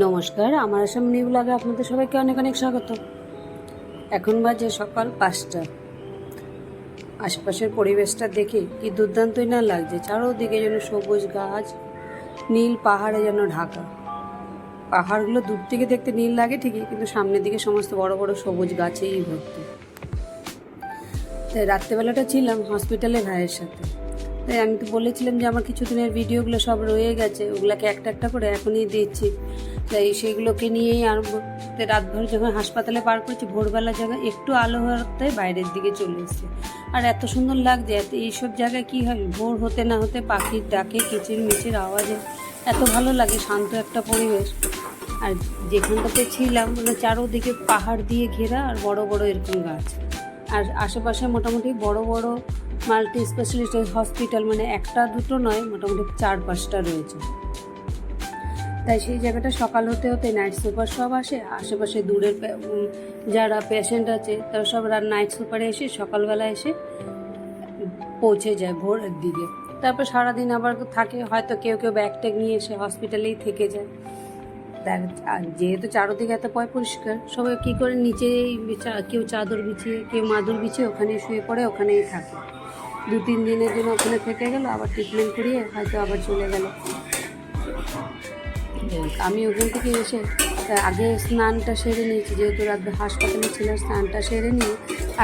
নমস্কার, আমার আসাম নিউ ব্লগে আপনাদের সবাইকে অনেক অনেক স্বাগত। এখন বাজে সকাল পাঁচটা। আশেপাশের পরিবেশটা দেখে কি দুর্দান্তই না লাগছে, চারোদিকে যেন সবুজ গাছ, নীল পাহাড়ে যেন ঢাকা। পাহাড়গুলো দূর থেকে দেখতে নীল লাগে ঠিকই, কিন্তু সামনের দিকে সমস্ত বড় বড় সবুজ গাছেই ভর্তি। তাই রাত্রেবেলাটা ছিলাম হসপিটালে ভাইয়ের সাথে। তাই আমি তো বলেছিলাম যে আমার কিছু দিনের ভিডিওগুলো সব রয়ে গেছে, ওগুলোকে একটা একটা করে এখনই দিচ্ছি। তাই সেগুলোকে নিয়েই আর রাতভর যখন হাসপাতালে পার করছি, ভোরবেলা যখন একটু আলো হতে বাইরের দিকে চলে এসছে। আর এত সুন্দর লাগছে, এত এইসব জায়গায় কী হয়? ভোর হতে না হতে পাখির ডাকে কিচির মিচির আওয়াজে এত ভালো লাগে, শান্ত একটা পরিবেশ। আর যেখানটাতে ছিলাম মানে চারোদিকে পাহাড় দিয়ে ঘেরা আর বড় বড় এরকম গাছ। আর আশেপাশে মোটামুটি বড় বড় মাল্টি স্পেশালিস্ট হসপিটাল মানে একটা দুটো নয়, মোটামুটি চার পাঁচটা রয়েছে। তাই সেই জায়গাটা সকাল হতে হতে নাইট সুপার সব আসে, আশেপাশে দূরের যারা পেশেন্ট আছে, তারা সব নাইট সুপারে এসে সকালবেলা এসে পৌঁছে যায় ভোরের দিকে। তারপর সারাদিন আবার থাকে, হয়তো কেউ কেউ ব্যাগ ট্যাগ নিয়ে এসে হসপিটালেই থেকে যায়। তার যেহেতু চারোদিকে এত পয় পরিষ্কার, সবাই কী করে নিচেই কেউ চাদর বিছিয়ে, কেউ মাদুর বিছিয়ে ওখানে শুয়ে পড়ে, ওখানেই থাকে। দু তিন দিনের জন্য ওখানে থেকে গেল, আবার ট্রিটমেন্ট করিয়ে হয়তো আবার চলে গেল। আমি ওখান থেকে এসে আগে স্নানটা সেরে নিয়েছি, যেহেতু রাত হাসপাতালে ছিলাম স্নানটা সেরে নিয়ে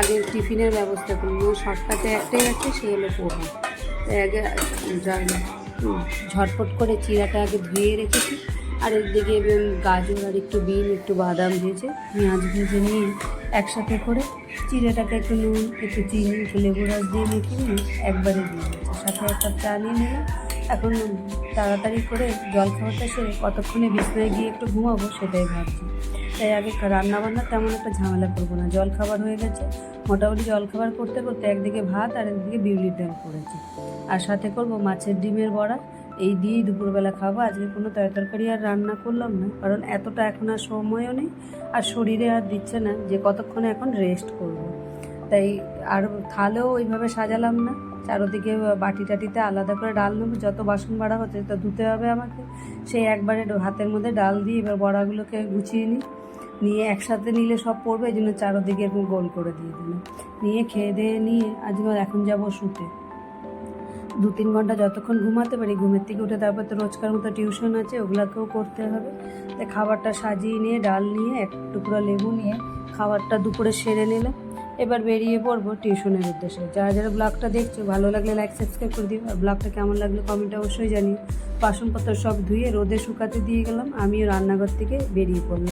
আগে টিফিনের ব্যবস্থা করি শর্টকাটে একটাই আছে, সে হলো পোহা আগে ঝটপট করে চিরাটা আগে ধুয়ে রেখেছি। আর একদিকে গাজর আর একটু বিন, একটু বাদাম ভেজে পেঁয়াজ ভেজে নিয়ে একসাথে করে চিড়েটাকে একটু নুন, একটু চিনি, একটু লেবু রস দিয়ে মেখে নিয়ে একবারে দিয়ে দিয়েছি। সাথে একটা চা নিয়ে এখন তাড়াতাড়ি করে জল খাওয়াটা সেরে কতক্ষণে বিছনায় গিয়ে একটু ঘুমাবো সেটাই ভাবছি। তাই আগে রান্না বান্না তেমন একটা ঝামেলা করব না। জল খাবার হয়ে গেছে। মোটামুটি জল খাবার করতে করতে একদিকে ভাত আর একদিকে বিউলির ডাল করেছি। আর সাথে করব মাছের ডিমের বড়া। এই দিয়েই দুপুরবেলা খাব। আজকে কোনো তরকারি আর রান্না করলাম না, কারণ এতটা এখন আর সময়ও নেই আর শরীরে আর দিচ্ছে না যে কতক্ষণে এখন রেস্ট করব। তাই আর থালেও ওইভাবে সাজালাম না। চারোদিকে বাটি টাটিতে আলাদা করে ডাল নেব। যত বাসন বাড়া হচ্ছে তো ধুতে হবে আমাকে। সেই একবারে হাতের মধ্যে ডাল দিয়ে এবার বড়াগুলোকে গুছিয়ে নিই। নিয়ে একসাথে নিলে সব পড়বে, এই জন্য চারোদিকে এরকম গোল করে দিয়ে দিলাম নিয়ে খেয়ে দিয়ে নিয়ে আজকে এখন যাব শুতে। দু তিন ঘণ্টা যতক্ষণ ঘুমাতে পারি, ঘুমের থেকে উঠে তারপর তো রোজকার মতো টিউশন আছে, ওগুলাকেও করতে হবে। তাই খাবারটা সাজিয়ে নিয়ে, ডাল নিয়ে, এক টুকরো লেবু নিয়ে খাবারটা দুপুরে সেরে নিলাম। এবার বেরিয়ে পড়ব টিউশনের উদ্দেশ্যে। যারা যারা ব্লগটা দেখছ, ভালো লাগলে লাইক সাবস্ক্রাইব করে দিও। আর ব্লগটা কেমন লাগল কমেন্টে অবশ্যই জানিও। বাসনপত্র সব ধুয়ে রোদে শুকাতে দিয়ে গেলাম। আমিও রান্নাঘর থেকে বেরিয়ে পড়লাম।